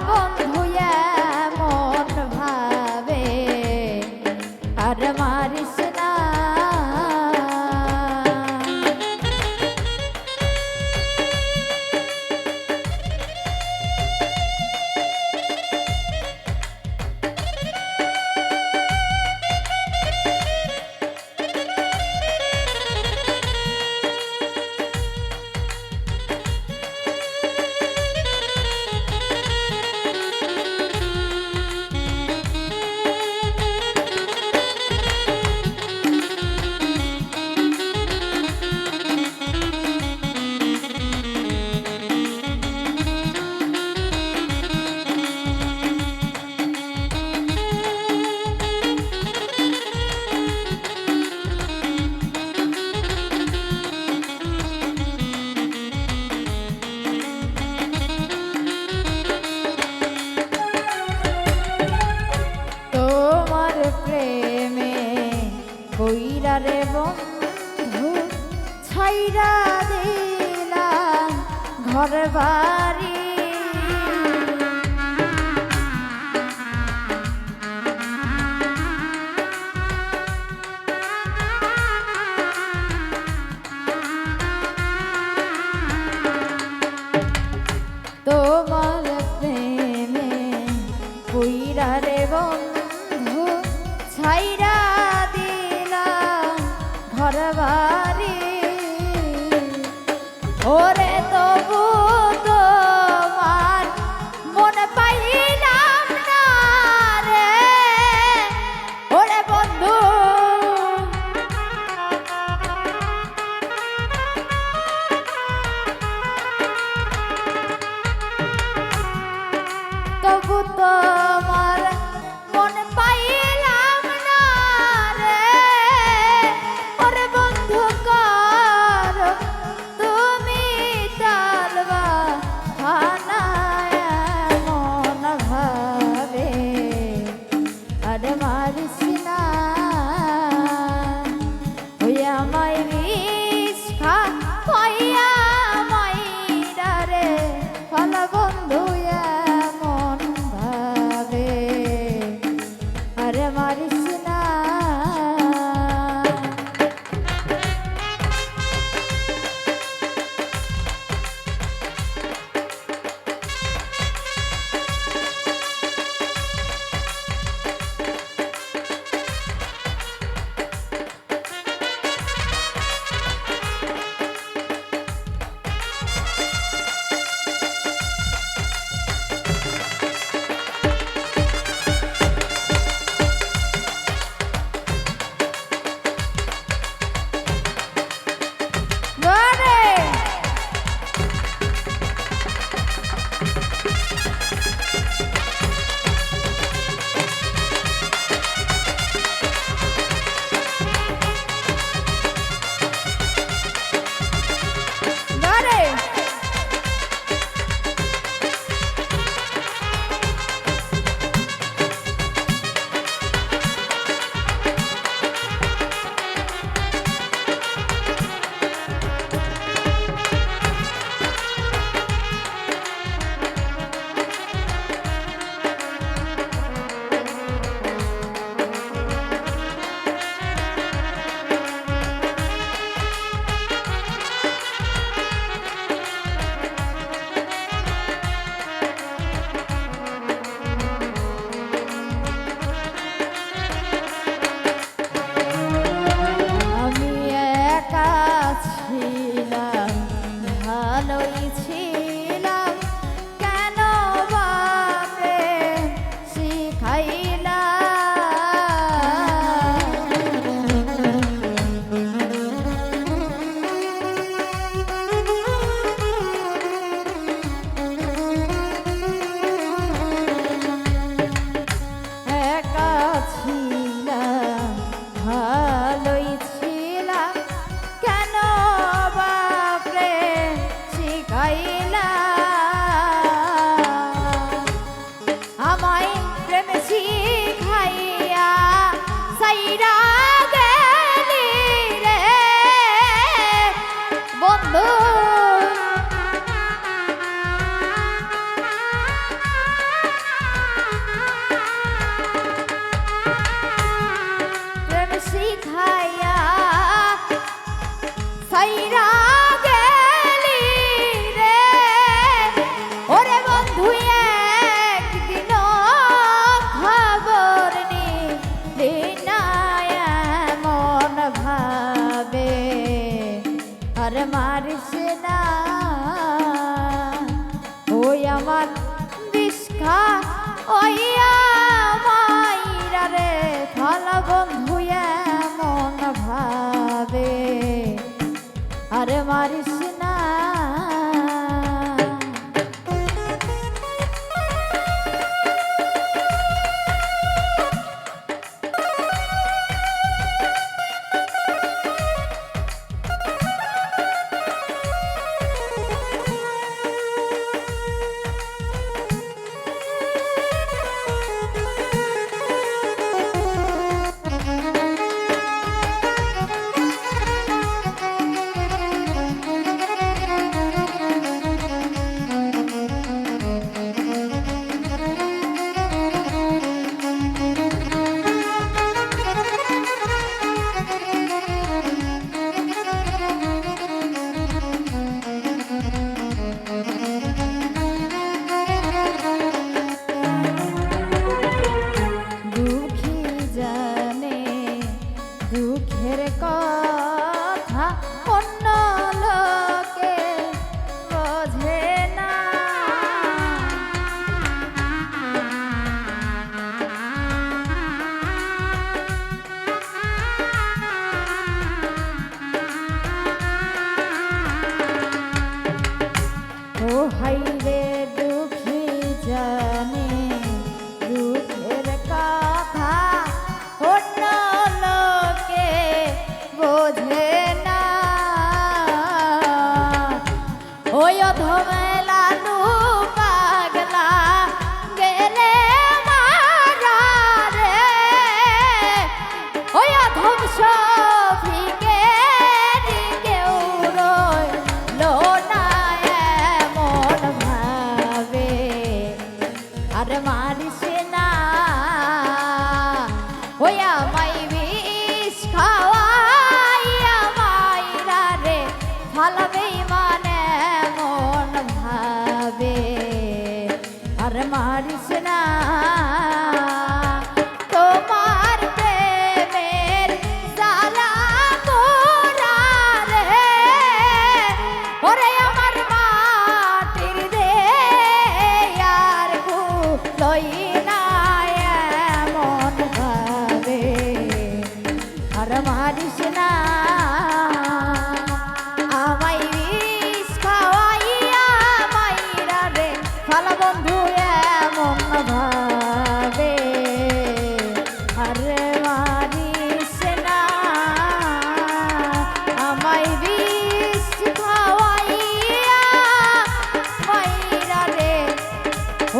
বন্ধু রে বন্ধু ছাইরা দিলাম ঘর বাড়ি ঘর বাড়ি ওরে ওই অধমেলা নু পাগলা গেলে মারা রে। ওই অধম সফিকে কেউ রইল না এমন ভাবে। আরে মারিস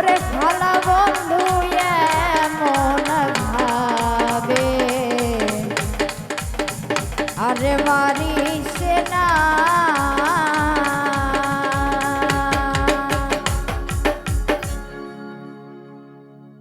por eso